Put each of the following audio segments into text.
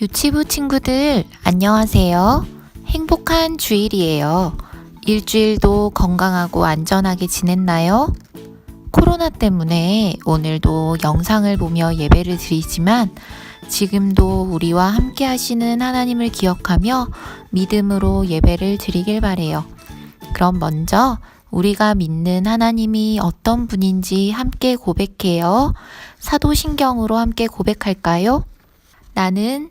유치부 친구들, 안녕하세요. 행복한 주일이에요. 일주일도 건강하고 안전하게 지냈나요? 코로나 때문에 오늘도 영상을 보며 예배를 드리지만 지금도 우리와 함께 하시는 하나님을 기억하며 믿음으로 예배를 드리길 바래요. 그럼 먼저 우리가 믿는 하나님이 어떤 분인지 함께 고백해요. 사도신경으로 함께 고백할까요? 나는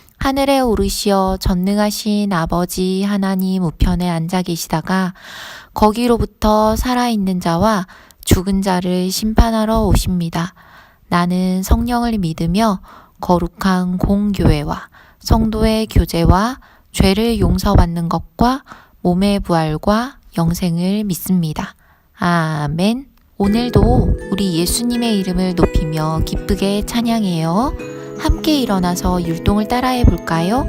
하늘에 오르시어 전능하신 아버지 하나님 우편에 앉아 계시다가 거기로부터 살아있는 자와 죽은 자를 심판하러 오십니다. 나는 성령을 믿으며 거룩한 공교회와 성도의 교제와 죄를 용서받는 것과 몸의 부활과 영생을 믿습니다. 아멘. 오늘도 우리 예수님의 이름을 높이며 기쁘게 찬양해요. 함께 일어나서 율동을 따라해 볼까요?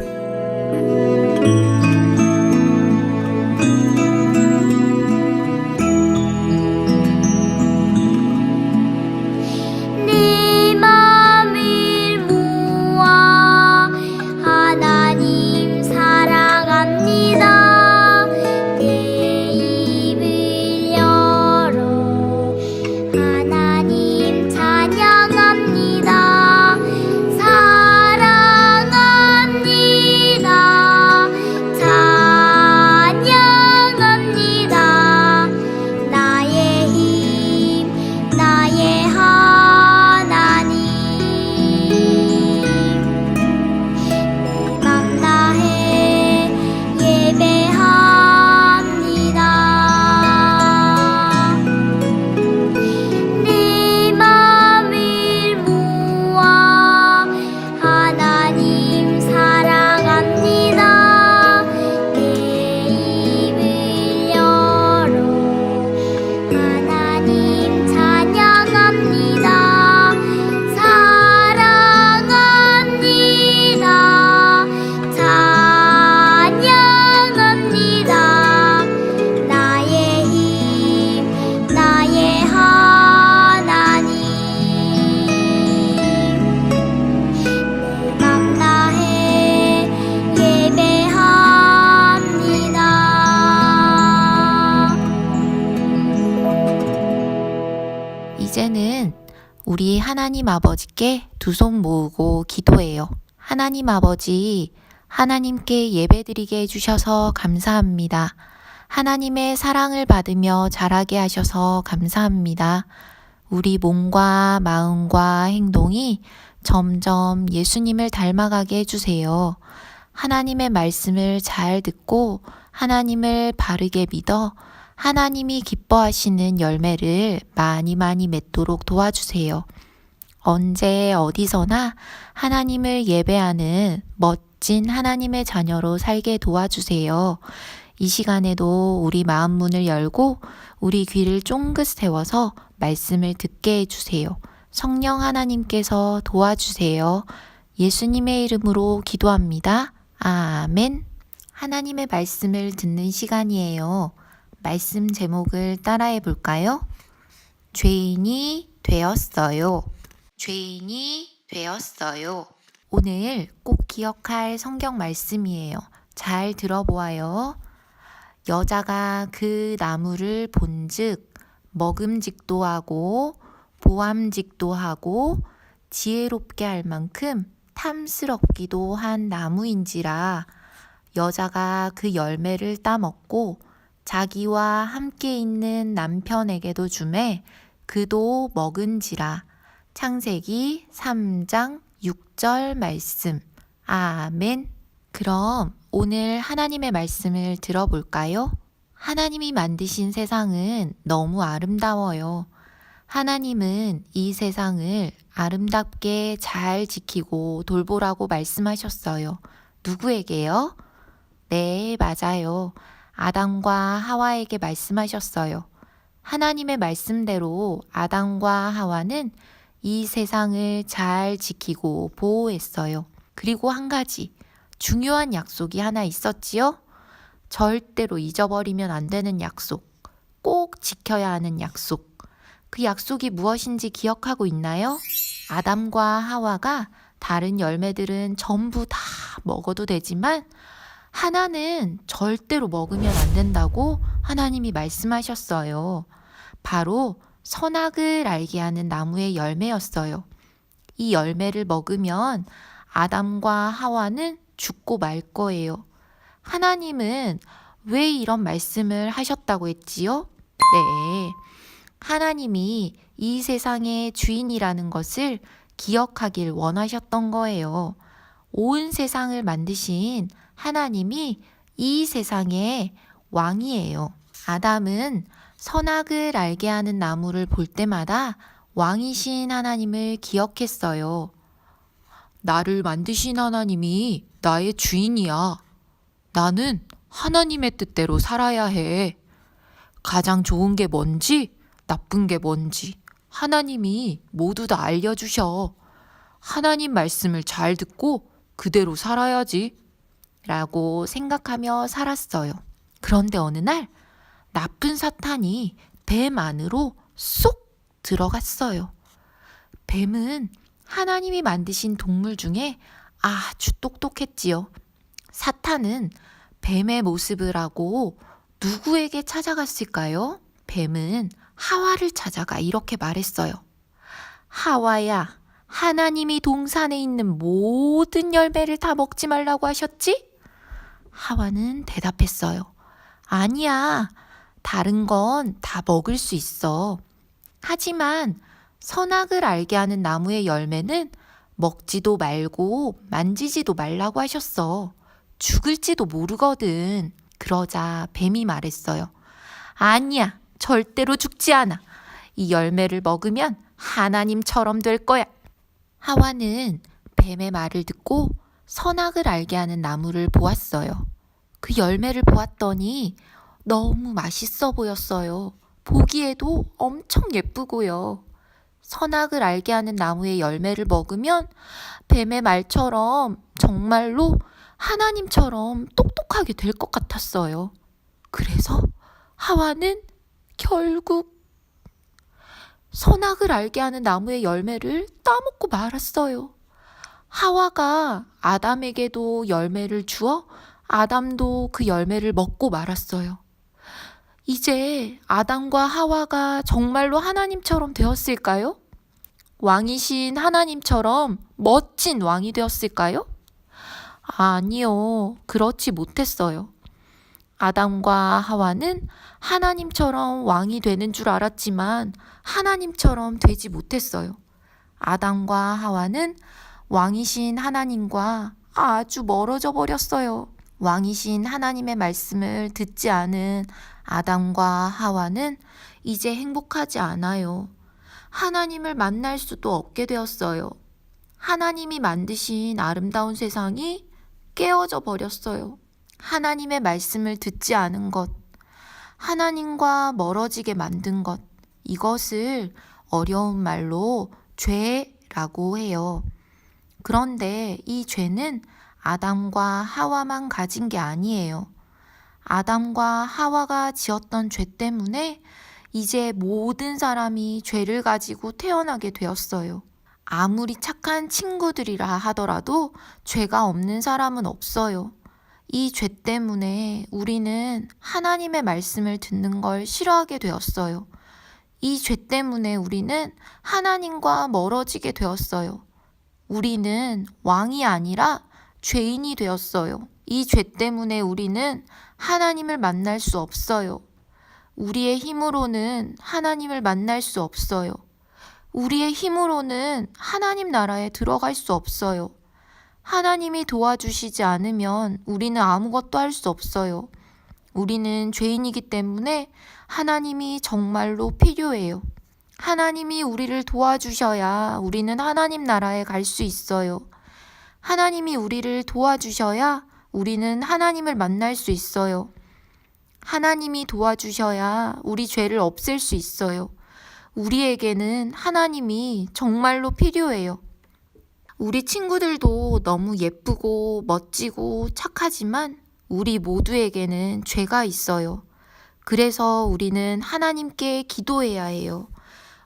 하나님 아버지께 두 손 모으고 기도해요. 하나님 아버지, 하나님께 예배드리게 해주셔서 감사합니다. 하나님의 사랑을 받으며 자라게 하셔서 감사합니다. 우리 몸과 마음과 행동이 점점 예수님을 닮아가게 해주세요. 하나님의 말씀을 잘 듣고 하나님을 바르게 믿어 하나님이 기뻐하시는 열매를 많이 많이 맺도록 도와주세요. 언제 어디서나 하나님을 예배하는 멋진 하나님의 자녀로 살게 도와주세요. 이 시간에도 우리 마음 문을 열고 우리 귀를 쫑긋 세워서 말씀을 듣게 해주세요. 성령 하나님께서 도와주세요. 예수님의 이름으로 기도합니다. 아멘. 하나님의 말씀을 듣는 시간이에요. 말씀 제목을 따라해 볼까요? 죄인이 되었어요. 죄인이 되었어요. 오늘 꼭 기억할 성경 말씀이에요. 잘 들어보아요. 여자가 그 나무를 본즉 먹음직도 하고 보암직도 하고 지혜롭게 할 만큼 탐스럽기도 한 나무인지라 여자가 그 열매를 따먹고 자기와 함께 있는 남편에게도 주매 그도 먹은지라 창세기 3장 6절 말씀 아멘 그럼 오늘 하나님의 말씀을 들어볼까요? 하나님이 만드신 세상은 너무 아름다워요. 하나님은 이 세상을 아름답게 잘 지키고 돌보라고 말씀하셨어요. 누구에게요? 네, 맞아요. 아담과 하와에게 말씀하셨어요. 하나님의 말씀대로 아담과 하와는 이 세상을 잘 지키고 보호했어요. 그리고 한 가지 중요한 약속이 하나 있었지요? 절대로 잊어버리면 안 되는 약속. 꼭 지켜야 하는 약속. 그 약속이 무엇인지 기억하고 있나요? 아담과 하와가 다른 열매들은 전부 다 먹어도 되지만 하나는 절대로 먹으면 안 된다고 하나님이 말씀하셨어요. 바로 선악을 알게 하는 나무의 열매였어요. 이 열매를 먹으면 아담과 하와는 죽고 말 거예요. 하나님은 왜 이런 말씀을 하셨다고 했지요? 네. 하나님이 이 세상의 주인이라는 것을 기억하길 원하셨던 거예요. 온 세상을 만드신 하나님이 이 세상의 왕이에요. 아담은 선악을 알게 하는 나무를 볼 때마다 왕이신 하나님을 기억했어요. 나를 만드신 하나님이 나의 주인이야. 나는 하나님의 뜻대로 살아야 해. 가장 좋은 게 뭔지, 나쁜 게 뭔지 하나님이 모두 다 알려주셔. 하나님 말씀을 잘 듣고 그대로 살아야지. 라고 생각하며 살았어요. 그런데 어느 날 나쁜 사탄이 뱀 안으로 쏙 들어갔어요. 뱀은 하나님이 만드신 동물 중에 아주 똑똑했지요. 사탄은 뱀의 모습을 하고 누구에게 찾아갔을까요? 뱀은 하와를 찾아가 이렇게 말했어요. 하와야, 하나님이 동산에 있는 모든 열매를 다 먹지 말라고 하셨지? 하와는 대답했어요. 아니야. 다른 건 다 먹을 수 있어. 하지만 선악을 알게 하는 나무의 열매는 먹지도 말고 만지지도 말라고 하셨어. 죽을지도 모르거든. 그러자 뱀이 말했어요. 아니야. 절대로 죽지 않아. 이 열매를 먹으면 하나님처럼 될 거야. 하와는 뱀의 말을 듣고 선악을 알게 하는 나무를 보았어요. 그 열매를 보았더니 너무 맛있어 보였어요. 보기에도 엄청 예쁘고요. 선악을 알게 하는 나무의 열매를 먹으면 뱀의 말처럼 정말로 하나님처럼 똑똑하게 될 것 같았어요. 그래서 하와는 결국 선악을 알게 하는 나무의 열매를 따먹고 말았어요. 하와가 아담에게도 열매를 주어 아담도 그 열매를 먹고 말았어요. 이제 아담과 하와가 정말로 하나님처럼 되었을까요? 왕이신 하나님처럼 멋진 왕이 되었을까요? 아니요. 그렇지 못했어요. 아담과 하와는 하나님처럼 왕이 되는 줄 알았지만 하나님처럼 되지 못했어요. 아담과 하와는 왕이신 하나님과 아주 멀어져 버렸어요. 왕이신 하나님의 말씀을 듣지 않은 아담과 하와는 이제 행복하지 않아요. 하나님을 만날 수도 없게 되었어요. 하나님이 만드신 아름다운 세상이 깨어져 버렸어요. 하나님의 말씀을 듣지 않은 것, 하나님과 멀어지게 만든 것, 이것을 어려운 말로 죄라고 해요. 그런데 이 죄는 아담과 하와만 가진 게 아니에요. 아담과 하와가 지었던 죄 때문에 이제 모든 사람이 죄를 가지고 태어나게 되었어요. 아무리 착한 친구들이라 하더라도 죄가 없는 사람은 없어요. 이 죄 때문에 우리는 하나님의 말씀을 듣는 걸 싫어하게 되었어요. 이 죄 때문에 우리는 하나님과 멀어지게 되었어요. 우리는 왕이 아니라 죄인이 되었어요. 이 죄 때문에 우리는 하나님을 만날 수 없어요. 우리의 힘으로는 하나님을 만날 수 없어요. 우리의 힘으로는 하나님 나라에 들어갈 수 없어요. 하나님이 도와주시지 않으면 우리는 아무것도 할 수 없어요. 우리는 죄인이기 때문에 하나님이 정말로 필요해요. 하나님이 우리를 도와주셔야 우리는 하나님 나라에 갈 수 있어요. 하나님이 우리를 도와주셔야 우리는 하나님을 만날 수 있어요. 하나님이 도와주셔야 우리 죄를 없앨 수 있어요. 우리에게는 하나님이 정말로 필요해요. 우리 친구들도 너무 예쁘고 멋지고 착하지만 우리 모두에게는 죄가 있어요. 그래서 우리는 하나님께 기도해야 해요.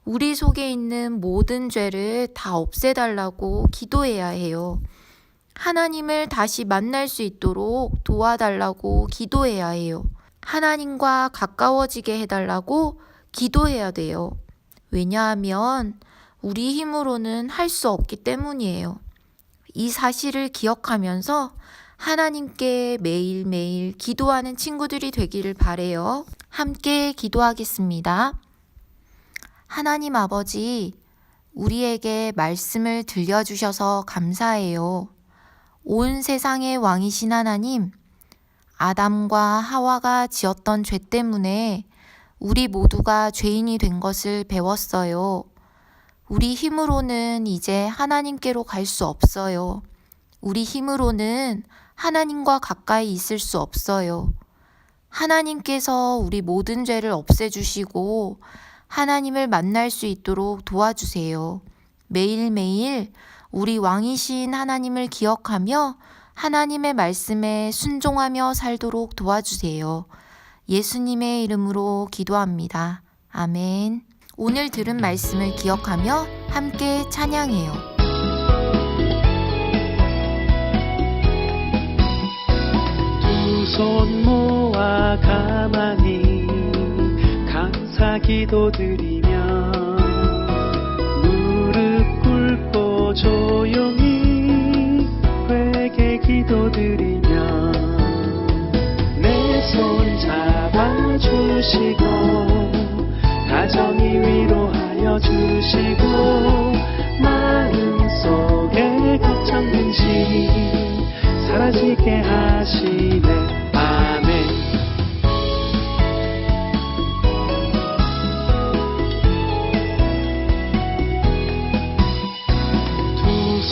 우리 속에 있는 모든 죄를 다 없애달라고 기도해야 해요. 하나님을 다시 만날 수 있도록 도와달라고 기도해야 해요. 하나님과 가까워지게 해달라고 기도해야 돼요. 왜냐하면 우리 힘으로는 할 수 없기 때문이에요. 이 사실을 기억하면서 하나님께 매일매일 기도하는 친구들이 되기를 바래요. 함께 기도하겠습니다. 하나님 아버지, 우리에게 말씀을 들려주셔서 감사해요. 온 세상의 왕이신 하나님, 아담과 하와가 지었던 죄 때문에 우리 모두가 죄인이 된 것을 배웠어요. 우리 힘으로는 이제 하나님께로 갈 수 없어요. 우리 힘으로는 하나님과 가까이 있을 수 없어요. 하나님께서 우리 모든 죄를 없애주시고 하나님을 만날 수 있도록 도와주세요. 매일매일 우리 왕이신 하나님을 기억하며 하나님의 말씀에 순종하며 살도록 도와주세요. 예수님의 이름으로 기도합니다. 아멘. 오늘 들은 말씀을 기억하며 함께 찬양해요. 두손 모아 가만히 감사 기도 드리며 주시고 가정이 위로하여 주시고 마음 속에 걱정된 짐 사라지게 하시네.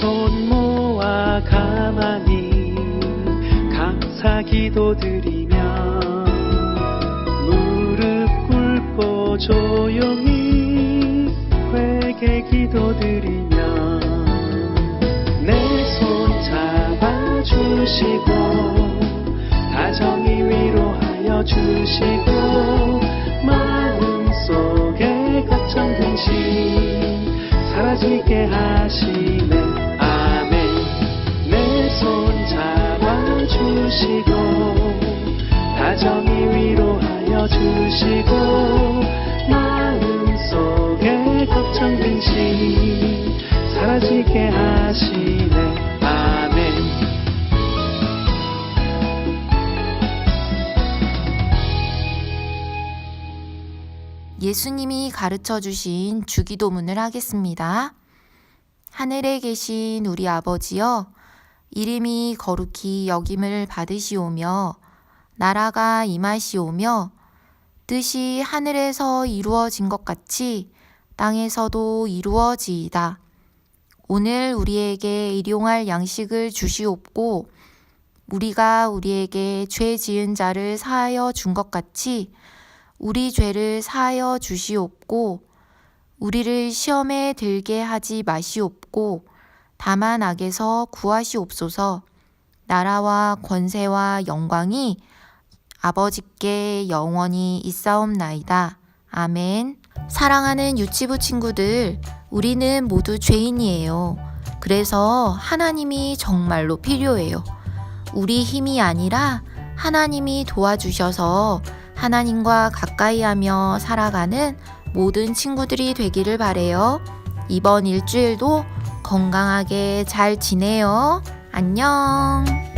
손 모아 가만히 감사 기도드리 주시고 가정이 위로하여 주시고 마음 속에 걱정된 짐 사라지게 하시네. 아멘. 내 손 잡아 주시고 가정이 위로하여 주시고 마음 속에 걱정된 짐 예수님이 가르쳐 주신 주기도문을 하겠습니다. 하늘에 계신 우리 아버지여, 이름이 거룩히 여김을 받으시오며, 나라가 임하시오며, 뜻이 하늘에서 이루어진 것 같이 땅에서도 이루어지이다. 오늘 우리에게 일용할 양식을 주시옵고, 우리가 우리에게 죄 지은 자를 사하여 준 것 같이 우리 죄를 사하여 주시옵고 우리를 시험에 들게 하지 마시옵고 다만 악에서 구하시옵소서 나라와 권세와 영광이 아버지께 영원히 있사옵나이다. 아멘. 사랑하는 유치부 친구들, 우리는 모두 죄인이에요. 그래서 하나님이 정말로 필요해요. 우리 힘이 아니라 하나님이 도와주셔서 하나님과 가까이 하며 살아가는 모든 친구들이 되기를 바래요. 이번 일주일도 건강하게 잘 지내요. 안녕.